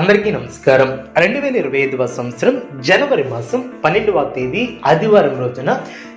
అందరికీ నమస్కారం. రెండు వేల ఇరవై ఐదవ సంవత్సరం జనవరి మాసం పన్నెండవ తేదీ ఆదివారం రోజున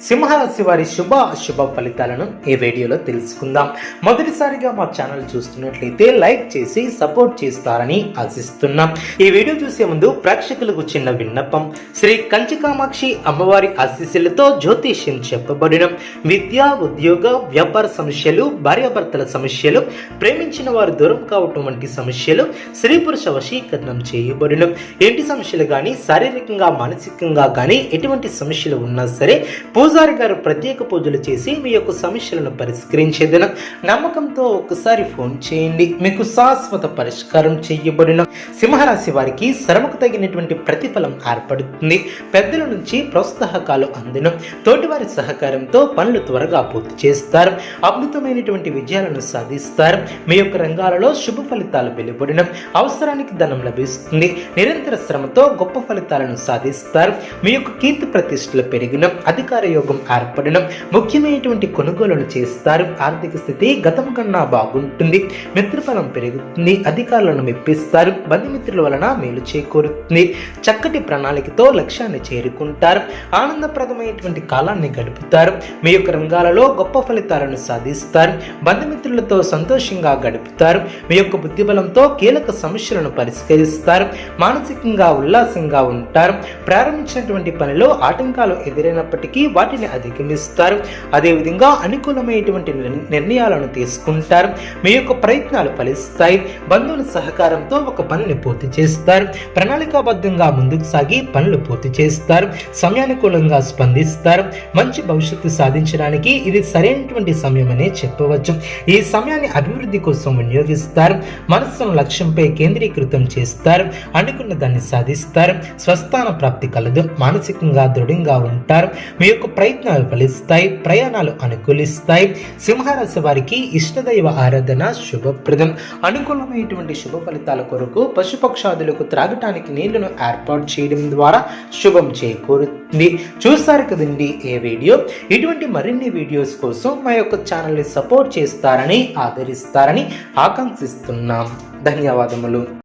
సింహరాశి వారి శుభ అశుభ ఫలితాలను ఈ వీడియోలో తెలుసుకుందాం. మొదటిసారిగా మా ఛానల్ చూస్తున్నట్లయితే లైక్ చేసి సపోర్ట్ చేస్తారని ఆశిస్తున్నాం. ఈ వీడియో చూసే ముందు ప్రేక్షకులకు చిన్న విన్నపం. శ్రీ కంచి కామాక్షి అమ్మవారి ఆశీస్సులతో జ్యోతిష్యం చెప్పబడిన విద్య ఉద్యోగ వ్యాపార సమస్యలు భార్యాభర్తల సమస్యలు ప్రేమించిన వారు దూరం కావటం వంటి సమస్యలు స్త్రీ పురుష వశీకరణం చేయబడిన. ఏంటి సమస్యలు కానీ శారీరకంగా మానసికంగా కానీ ఎటువంటి సమస్యలు ఉన్నా సరే పూజారి గారు ప్రత్యేక పూజలు చేసి మీ యొక్క సమస్యలను పరిష్కరించేదన నమ్మకంతో ఒకసారి ఫోన్ చేయండి. మీకు శాశ్వత పరిష్కారం చేయబడిన. సింహరాశి వారికి శ్రమకు తగినటువంటి ప్రతిఫలం ఏర్పడుతుంది. పెద్దల నుంచి ప్రోత్సాహకాలు అందిన. తోటివారి సహకారంతో పనులు త్వరగా పూర్తి చేస్తారు. అద్భుతమైనటువంటి విజయాలను సాధిస్తారు. మీ యొక్క రంగాలలో శుభ ఫలితాలు వెలువడిన. అవసరానికి ధనం లభిస్తుంది. నిరంతర శ్రమతో గొప్ప ఫలితాలను సాధిస్తారు. మీ యొక్క కీర్తి ప్రతిష్టలు పెరిగిన అధికార యోగం ఏర్పడిన ముఖ్యమైనటువంటి కొనుగోలులు చేస్తారు. ఆర్థిక స్థితి గతం కన్నా బాగుంటుంది. మిత్రఫలం పెరుగుతుంది. అధికారులను మెప్పిస్తారు. బంధుమిత్రుల వలన మేలు చేకూరుతుంది. చక్కటి ప్రణాళికతో లక్ష్యాన్ని చేరుకుంటారు. ఆనందప్రదమైనటువంటి కాలాన్ని గడుపుతారు. మీ యొక్క రంగాలలో గొప్ప ఫలితాలను సాధిస్తారు. బంధుమిత్రులతో సంతోషంగా గడుపుతారు. మీ యొక్క బుద్ధిబలంతో కీలక సమస్యలను పరిష్కరిస్తారు మానసికంగా ఉల్లాసంగా ఉంటారు. ప్రారంభించినటువంటి పనిలో ఆటంకాలు ఎదురైనప్పటికీ వాటిని అధిగమిస్తారు. అదేవిధంగా అనుకూలమైనటువంటి నిర్ణయాలను తీసుకుంటారు. మీ యొక్క ప్రయత్నాలు ఫలిస్తాయి. బంధువుల సహకారంతో ఒక పనిని పూర్తి చేస్తారు. ప్రణాళికాబద్ధంగా ముందుకు సాగి పనులు పూర్తి చేస్తారు. సమయానుకూలంగా స్పందిస్తారు. మంచి భవిష్యత్తు సాధించడానికి ఇది సరైనటువంటి సమయమనే చెప్పవచ్చు. ఈ సమయాన్ని అభివృద్ధి కోసం వినియోగిస్తారు. మనస్సును లక్ష్యంపై కేంద్రీకృతం చేస్తారు అనుకున్న దాన్ని సాధిస్తారు స్వస్థాన ప్రాప్తి కలదు మానసికంగా దృఢంగా ఉంటారు. మీ యొక్క ప్రయత్నాలు ఫలిస్తాయి ప్రయాణాలు అనుకూలిస్తాయి. సింహరాశి వారికి ఇష్టదైవ ఆరాధన శుభప్రదం. అనుకూలమైనటువంటి శుభ ఫలితాల కొరకు పశుపక్షాదులకు త్రాగటానికి నీళ్ళను ఏర్పాటు చేయడం ద్వారా శుభం చేకూరుతుంది. చూస్తారు కదండి ఏ వీడియో? ఇటువంటి మరిన్ని వీడియోస్ కోసం మా యొక్క ఛానల్ని సపోర్ట్ చేస్తారని ఆదరిస్తారని ఆకాంక్షిస్తున్నాం. ధన్యవాదములు.